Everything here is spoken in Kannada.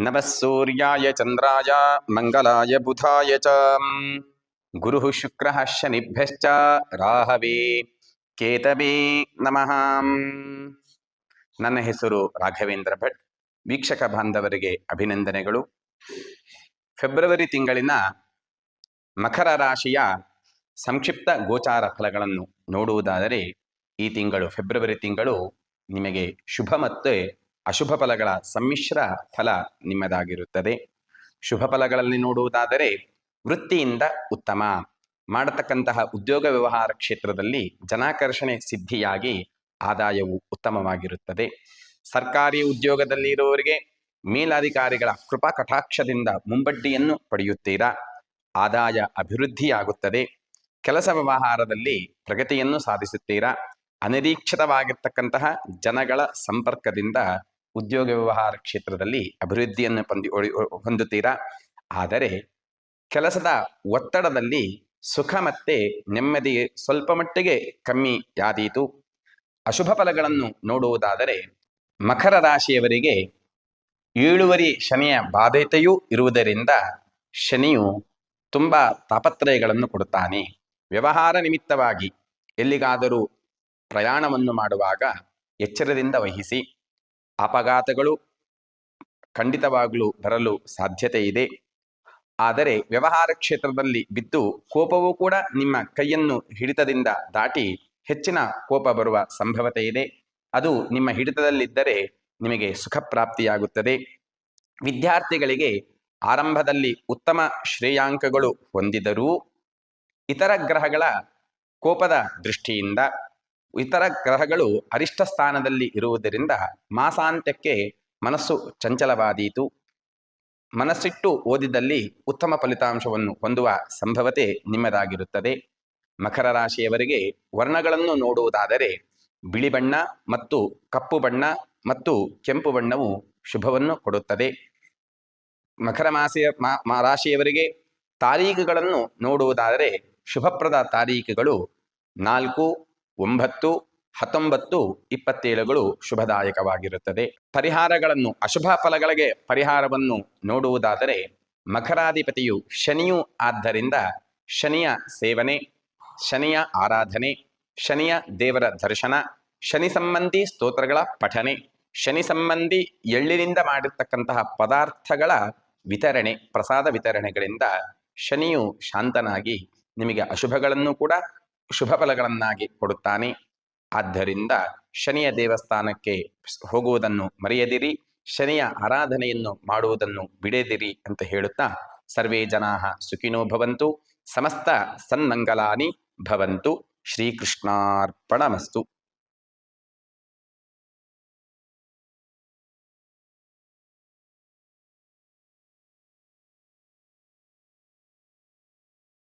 नमः सूर्याय चन्द्राय मङ्गलाय बुधाय च गुरुः शुक्रः शनिभ्यश्च ರಾಹವೇ ಕೇತವೇ ನಮಃ ನನ್ನ ಹೆಸರು ರಾಘವೇಂದ್ರ ಭಟ್ ವೀಕ್ಷಕ ಬಾಂಧವರಿಗೆ ಅಭಿನಂದನೆಗಳು ಫೆಬ್ರವರಿ ತಿಂಗಳಿನ ಮಕರ ರಾಶಿಯ ಸಂಕ್ಷಿಪ್ತ ಗೋಚಾರ ಫಲಗಳನ್ನು ನೋಡುವುದಾದರೆ ಈ ತಿಂಗಳು ಫೆಬ್ರವರಿ ತಿಂಗಳು ನಿಮಗೆ ಶುಭ ಮತ್ತು ಅಶುಭ ಫಲಗಳ ಸಮ್ಮಿಶ್ರ ಫಲ ನಿಮ್ಮದಾಗಿರುತ್ತದೆ. ಶುಭ ಫಲಗಳಲ್ಲಿ ನೋಡುವುದಾದರೆ ವೃತ್ತಿಯಿಂದ ಉತ್ತಮ. ಮಾಡತಕ್ಕಂತಹ ಉದ್ಯೋಗ ವ್ಯವಹಾರ ಕ್ಷೇತ್ರದಲ್ಲಿ ಜನಾಕರ್ಷಣೆ ಸಿದ್ಧಿಯಾಗಿ ಆದಾಯವು ಉತ್ತಮವಾಗಿರುತ್ತದೆ. ಸರ್ಕಾರಿ ಉದ್ಯೋಗದಲ್ಲಿ ಇರುವವರಿಗೆ ಮೇಲಾಧಿಕಾರಿಗಳ ಕೃಪಾ ಕಟಾಕ್ಷದಿಂದ ಮುಂಬಡ್ಡಿಯನ್ನು ಪಡೆಯುತ್ತೀರಾ? ಆದಾಯ ಅಭಿವೃದ್ಧಿಯಾಗುತ್ತದೆ. ಕೆಲಸ ವ್ಯವಹಾರದಲ್ಲಿ ಪ್ರಗತಿಯನ್ನು ಸಾಧಿಸುತ್ತೀರಾ? ಅನಿರೀಕ್ಷಿತವಾಗಿರ್ತಕ್ಕಂತಹ ಜನಗಳ ಸಂಪರ್ಕದಿಂದ ಉದ್ಯೋಗ ವ್ಯವಹಾರ ಕ್ಷೇತ್ರದಲ್ಲಿ ಅಭಿವೃದ್ಧಿಯನ್ನು ಹೊಂದಿ ಹೊಂದುತ್ತೀರಾ? ಆದರೆ ಕೆಲಸದ ಒತ್ತಡದಲ್ಲಿ ಸುಖ ಮತ್ತೆ ನೆಮ್ಮದಿ ಸ್ವಲ್ಪ ಮಟ್ಟಿಗೆ ಕಮ್ಮಿಯಾದೀತು ಅಶುಭ ಫಲಗಳನ್ನು ನೋಡುವುದಾದರೆ ಮಕರ ರಾಶಿಯವರಿಗೆ ಏಳುವರಿ ಶನಿಯ ಬಾಧ್ಯತೆಯೂ ಇರುವುದರಿಂದ ಶನಿಯು ತುಂಬ ತಾಪತ್ರಯಗಳನ್ನು ಕೊಡುತ್ತಾನೆ. ವ್ಯವಹಾರ ನಿಮಿತ್ತವಾಗಿ ಎಲ್ಲಿಗಾದರೂ ಪ್ರಯಾಣವನ್ನು ಮಾಡುವಾಗ ಎಚ್ಚರದಿಂದ ವಹಿಸಿ. ಅಪಘಾತಗಳು ಖಂಡಿತವಾಗಲೂ ಬರಲು ಸಾಧ್ಯತೆ ಇದೆ. ಆದರೆ ವ್ಯವಹಾರ ಕ್ಷೇತ್ರದಲ್ಲಿ ಬಿದ್ದು ಕೋಪವೂ ಕೂಡ ನಿಮ್ಮ ಕೈಯನ್ನು ಹಿಡಿತದಿಂದ ದಾಟಿ ಹೆಚ್ಚಿನ ಕೋಪ ಬರುವ ಸಂಭವತೆ ಇದೆ. ಅದು ನಿಮ್ಮ ಹಿಡಿತದಲ್ಲಿದ್ದರೆ ನಿಮಗೆ ಸುಖ ಪ್ರಾಪ್ತಿಯಾಗುತ್ತದೆ. ವಿದ್ಯಾರ್ಥಿಗಳಿಗೆ ಆರಂಭದಲ್ಲಿ ಉತ್ತಮ ಶ್ರೇಯಾಂಕಗಳು ಹೊಂದಿದರೂ ಇತರ ಗ್ರಹಗಳ ಕೋಪದ ದೃಷ್ಟಿಯಿಂದ ಇತರ ಗ್ರಹಗಳು ಅರಿಷ್ಟ ಸ್ಥಾನದಲ್ಲಿ ಇರುವುದರಿಂದ ಮಾಸಾಂತ್ಯಕ್ಕೆ ಮನಸ್ಸು ಚಂಚಲವಾದೀತು. ಮನಸ್ಸಿಟ್ಟು ಓದಿದಲ್ಲಿ ಉತ್ತಮ ಫಲಿತಾಂಶವನ್ನು ಹೊಂದುವ ಸಂಭವತೆ ನಿಮ್ಮದಾಗಿರುತ್ತದೆ. ಮಕರ ರಾಶಿಯವರಿಗೆ ವರ್ಣಗಳನ್ನು ನೋಡುವುದಾದರೆ ಬಿಳಿ ಬಣ್ಣ ಮತ್ತು ಕಪ್ಪು ಬಣ್ಣ ಮತ್ತು ಕೆಂಪು ಬಣ್ಣವು ಶುಭವನ್ನು ಕೊಡುತ್ತದೆ. ಮಕರ ಮಾಸಿಯ ಮಾ ರಾಶಿಯವರಿಗೆ ತಾರೀಖುಗಳನ್ನು ನೋಡುವುದಾದರೆ ಶುಭಪ್ರದ ತಾರೀಖುಗಳು ನಾಲ್ಕು ಒಂಬತ್ತು, ಹತ್ತೊಂಬತ್ತು, ಇಪ್ಪತ್ತೇಳುಗಳು ಶುಭದಾಯಕವಾಗಿರುತ್ತದೆ. ಪರಿಹಾರಗಳನ್ನು, ಅಶುಭ ಫಲಗಳಿಗೆ ಪರಿಹಾರವನ್ನು ನೋಡುವುದಾದರೆ ಮಕರಾಧಿಪತಿಯು ಶನಿಯು ಆದ್ದರಿಂದ ಶನಿಯ ಸೇವನೆ, ಶನಿಯ ಆರಾಧನೆ, ಶನಿಯ ದೇವರ ದರ್ಶನ, ಶನಿ ಸಂಬಂಧಿ ಸ್ತೋತ್ರಗಳ ಪಠನೆ, ಶನಿ ಸಂಬಂಧಿ ಎಳ್ಳಿನಿಂದ ಮಾಡಿರ್ತಕ್ಕಂತಹ ಪದಾರ್ಥಗಳ ವಿತರಣೆ, ಪ್ರಸಾದ ವಿತರಣೆಗಳಿಂದ ಶನಿಯು ಶಾಂತನಾಗಿ ನಿಮಗೆ ಅಶುಭಗಳನ್ನು ಕೂಡ ಶುಭ ಫಲಗಳನ್ನಾಗಿ ಕೊಡುತ್ತಾನೆ. ಆದ್ದರಿಂದ ಶನಿಯ ದೇವಸ್ಥಾನಕ್ಕೆ ಹೋಗುವುದನ್ನು ಮರೆಯದಿರಿ. ಶನಿಯ ಆರಾಧನೆಯನ್ನು ಮಾಡುವುದನ್ನು ಬಿಡದಿರಿ ಅಂತ ಹೇಳುತ್ತಾ, ಸರ್ವೇ ಜನಾ ಸುಖಿನೋ ಭವಂತು, ಸಮಸ್ತ ಸನ್ಮಂಗಲಾನಿ ಭವಂತು, ಶ್ರೀಕೃಷ್ಣಾರ್ಪಣಮಸ್ತು.